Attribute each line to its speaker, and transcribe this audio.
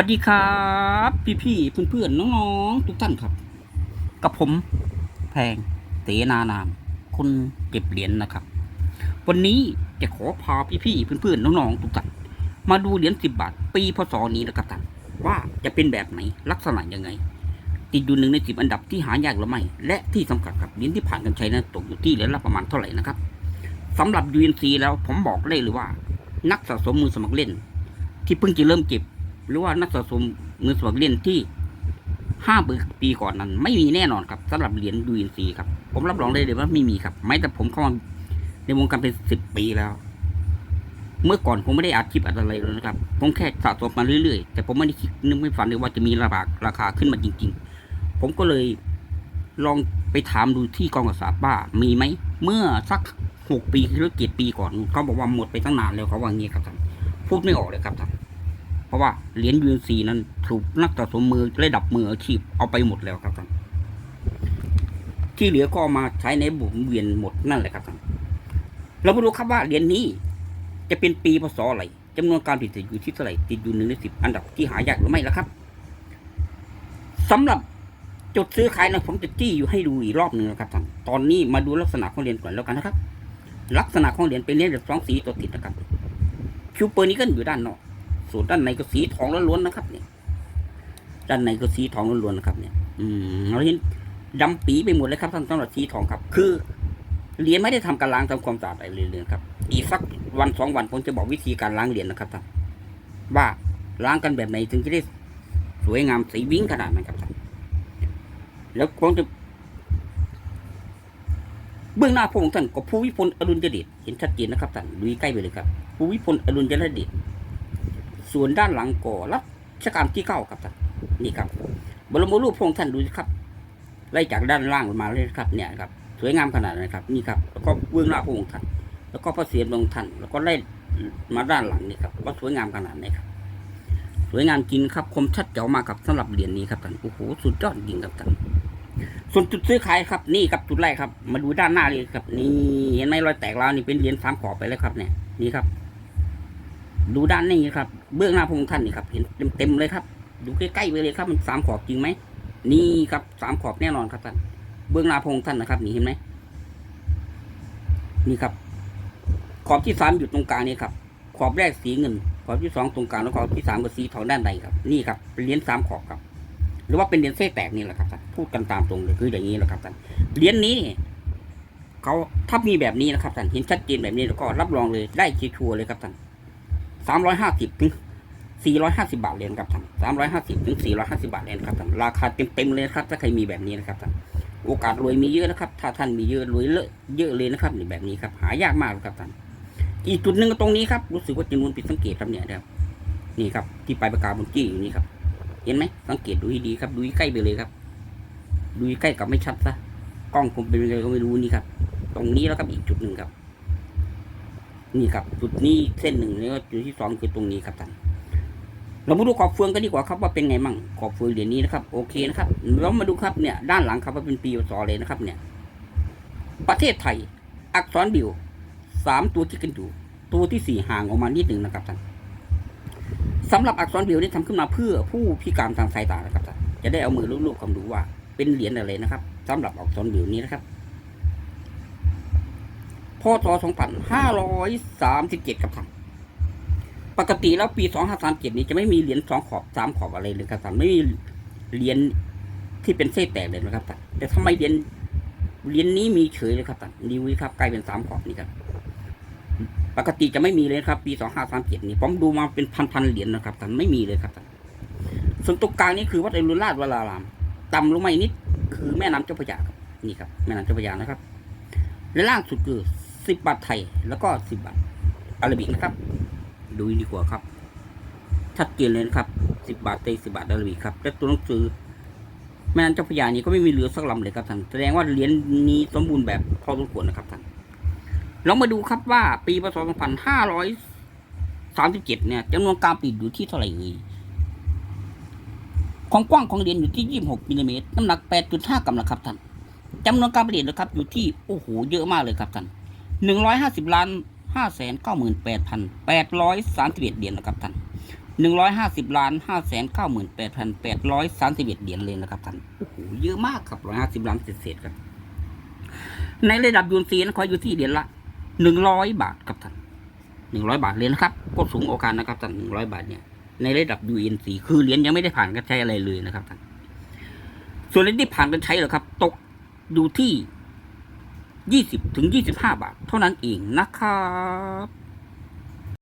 Speaker 1: วัสดีครับ พี่ๆเพื่อนๆน้องๆ ทุกท่านครับ กับผมแพงเตนานาม คนเก็บเหรียญนะครับ วันนี้จะขอพาพี่ๆเพื่อนๆน้องๆ ทุกท่านมาดูเหรียญสิบบาท ปีพศนี้นะครับท่านว่าจะเป็นแบบไหนลักษณะยังไง ติดอยู่หนึ่งในสิบอันดับที่หายากหรือไม่ และที่สำคัญครับเหรียญที่ผ่านการใช้นั้นตกอยู่ที่เหรียญละประมาณเท่าไหร่นะครับสำหรับ UNC แล้วผมบอกเลยเลยว่า นักสะสมมือสมัครเล่น ที่เพิ่งจะเริ่มเก็บ หรือว่านักสะสมมือสมัครเล่นที่ห้าปีก่อนนั้น ไม่มีแน่นอนครับสำหรับเหรียญ UNC ครับ ผมรับรองได้เลยว่าไม่มีครับแม้แต่ผมเข้ามาในวงการเป็นสิบปีแล้ว เมื่อก่อนผมไม่ได้อัดคลิปอะไรเลยนะครับ ผมแค่สะสมมาเรื่อยๆ แต่ผมไม่ได้คิดนึกไม่ฝันเลยว่าจะมีราคาดราคาขึ้นมาจริง ๆ ผมก็เลยลองไปถามดูที่กองกษาบ้ามีไหม เมื่อสักหกปีหรือเจ็ดปีก่อนเขาบอกว่าหมดไปตั้งนานแล้วเขาว่างี้ครับท่านพูดไม่ออกเลยครับท่าน เพราะว่าเหรียญยูนซีนั้นถูกนักสะสมมือระดับมืออาชีพเอาไปหมดแล้วครับท่านที่เหลือก็มาใช้ในบุ่มเวียนหมดนั่นแหละครับท่านเรามาดูครับว่าเหรียญนี้ จะเป็นปีพศอะไรจำนวนการติดอยู่ที่เท่าไหร่ติดอยู่หนึ่งในสิบอันดับที่หายากหรือไม่ล้วครับสำหรับจุดซื้อขายนะผมจะจี้อยู่ให้ดูอีกรอบหนึ่งนะครับท่านตอนนี้มาดูลักษณะของเหรียญก่อนแล้วกันนะครับ ลักษณะของเหรียญเป็นเหรียญแบบสองสีตัวติดนะครับคิวเปอร์นี้ก็อยู่ด้านนอก ส่วนด้านในก็สีทองล้วนๆนะครับ เนี่ย ด้านในก็สีทองล้วนๆนะครับ เนี่ย อืมเราเห็นดำปีไปหมดเลยครับท่านสำหรับสีทองครับ คือเหรียญไม่ได้ทำการล้างทำความสะอาดอะไรเลยนะครับ อีกสักวันสองวันผมจะบอกวิธีการล้างเหรียญนะครับท่านว่าล้างกันแบบไหนถึงจะได้สวยงามสีวิ่งขนาดนั้นครับท่านแล้วผมจะเบื้องหน้าพระองค์ท่านก็ภูวิพลอดุลยเดชเห็นชัดเจนนะครับท่านดูใกล้ไปเลยครับภูวิพลอดุลยเดช ส่วนด้านหลังก็รัชกาลที่เก้าครับท่านนี่ครับ บรมรูปพระองค์ท่านดูสิครับ ไล่จากด้านล่างลงมาเลยครับ เนี่ยครับ สวยงามขนาดนั้ครับ นี่ครับ แล้วก็เบื้องหน้าพระองค์ท่าน แล้วก็พระเศียรพระองค์ท่าน แล้วก็ไล่มาด้านหลังนี่ครับว่าสวยงามขนาดไหนครับ สวยงามจริงครับ คมชัดเจ๋วมากครับสำหรับเหรียญนี้ครับท่านโอ้โหสุดยอดจริงครับท่านส่วนจุดซื้อขายครับ นี่ครับจุดแรกครับ มาดูด้านหน้าเลยครับ นี่เห็นไหมรอยแตกแล้วนี่เป็นเหรียญสามขอบไปแล้วครับ เนี่ยนี่ครับ ดูด้านนี้ครับ เบื้องหน้าพระองค์ท่านนี่ครับ เห็นเต็มๆเลยครับ ดูใกล้ๆไปเลยครับ มันสามขอบจริงไหม นี่ครับสามขอบแน่นอนครับท่าน เบื้องหน้าพระองค์ท่านนะครับนี่เห็นไหม นี่ครับ ขอบที่สามอยู่ตรงกลางนี่ครับ ขอบแรกสีเงิน ขอบที่สองตรงกลางแล้วขอบที่สามก็สีทองด้านในครับ นี่ครับเป็นเหรียญสามขอบครับ หรือว่าเป็นเหรียญเส้แตกนี่แหละครับท่าน พูดกันตามตรงเลยคืออย่างนี้แหละครับท่าน เหรียญนี้เขาถ้ามีแบบนี้นะครับท่าน เห็นชัดเจนแบบนี้แล้วก็รับรองเลยได้ชัวร์ๆเลยครับท่าน สามร้อยห้าสิบถึงสี่ร้อยห้าสิบาทเหรียญครับท่านสามร้อยห้าสิบถึงสี่ร้อยห้าสิบาทเหรียญครับท่านราคาเต็มๆเลยครับ ถ้าใครมีแบบนี้นะครับท่านโอกาสรวยมีเยอะนะครับ ถ้าท่านมีเยอะรวยเลอะเยอะเลยนะครับนี่แบบนี้ครับ หายากมากครับท่านอีกจุดหนึ่งตรงนี้ครับรู้สึกว่าจำนวนผิดสังเกตครับเนี่ยนะครับนี่ครับ ที่ปลายปากกาบนจี้อยู่นี่ครับ เห็นไหมสังเกตดูให้ดีครับ ดูใกล้ไปเลยครับ ดูใกล้กับไม่ชัดซะกล้องผมเป็นยังไงก็ไม่รู้นี่ครับ ตรงนี้แล้วครับอีกจุดหนึ่งครับ นี่ครับจุดนี้เส้นหนึ่งแล้วจุดที่สองคือตรงนี้ครับท่านเรามาดูขอบเฟืองกันดีกว่าครับว่าเป็นไงมั่งขอบเฟืองเหรียญนี้นะครับโอเคนะครับเรามาดูครับเนี่ยด้านหลังครับว่าเป็นปีศเลยนะครับเนี่ย ประเทศไทย อักษรบิวสามตัวที่กันอยู่ตัวที่สี่ห่างออกมานิดหนึ่งนะครับท่านสำหรับอักษรบิวนี่ทำขึ้นมาเพื่อผู้พิการทางสายตานะครับท่านจะได้เอามือลูบๆความดูว่าเป็นเหรียญอะไรนะครับสำหรับอักษรบิวนี้นะครับ พศ2537ครับท่านปกติแล้วปี 2537 นี้จะไม่มีเหรียญสองขอบสามขอบอะไรเลยครับท่านไม่มีเหรียญที่เป็นเส้นแตกเลยนะครับท่านแต่ทำไมเหรียญเหรียญนี้มีเฉยเลยครับท่านดีวิครับกลายเป็นสามขอบนี่ครับปกติจะไม่มีเลยครับ ปี 2537 นี่ผมดูมาเป็นพันๆเหรียญนะครับท่านไม่มีเลยครับท่านส่วนตรงกลางนี่คือวัดอรุณราชวรารามต่ำลงมาอีกนิดคือแม่น้ำเจ้าพระยาครับนี่ครับ แม่น้ำเจ้าพระยานะครับและล่างสุดคือ 10บบาทไทยแล้วก็10บบาทอาราบิกนะครับ ดูดีกว่าครับ ชัดเจนเลยนะครับ10บบาทไทย10บาทอาราบิกครับและตัวหนังสือแม่น้ำเจ้าพระยานี่ก็ไม่มีเรือสักลำเลยครับท่านแสดงว่าเหรียญนี้สมบูรณ์แบบพอสมควรนะครับท่านเรามาดูครับว่าปีพศ2537 เนี่ยจำนวนการปิดอยู่ที่เท่าไหร่เอ่ยความกว้างของเหรียญอยู่ที่ 26มิลลิเมตรน้ำหนัก 8.5 กรัมนะครับท่านจำนวนการผลิตนะครับ อยู่ที่โอ้โหเยอะมากเลยครับท่าน 150ล้าน598,831เก้าหมื่นแปดพันแปดร้อยสามสิบเอ็ดเหรียญนะครับท่านหนึ่งร้อยห้าสิบล้านห้าแสนเก้าหมื่นแปดพันแปดร้อยสามสิบเอ็ดเหรียญเลยนะครับท่านโอ้โหเยอะมากครับร้อยห้าสิบล้านเศษๆครับ ในระดับยูนซีนะขออยู่ที่เหรียญละหนึ่งร้อยบาทครับท่านหนึ่งร้อยบาทเลยนะครับก็สูงโอกาสนะครับท่านหนึ่งร้อยบาทเนี่ยในระดับ UNC คือเหรียญยังไม่ได้ผ่านการใช้อะไรเลยนะครับท่านส่วนเหรียญที่ผ่านการใช้เหรอครับ ตกอยู่ที่ ยี่สิบถึงยี่สิบห้าบาท เท่านั้นเองนะครับ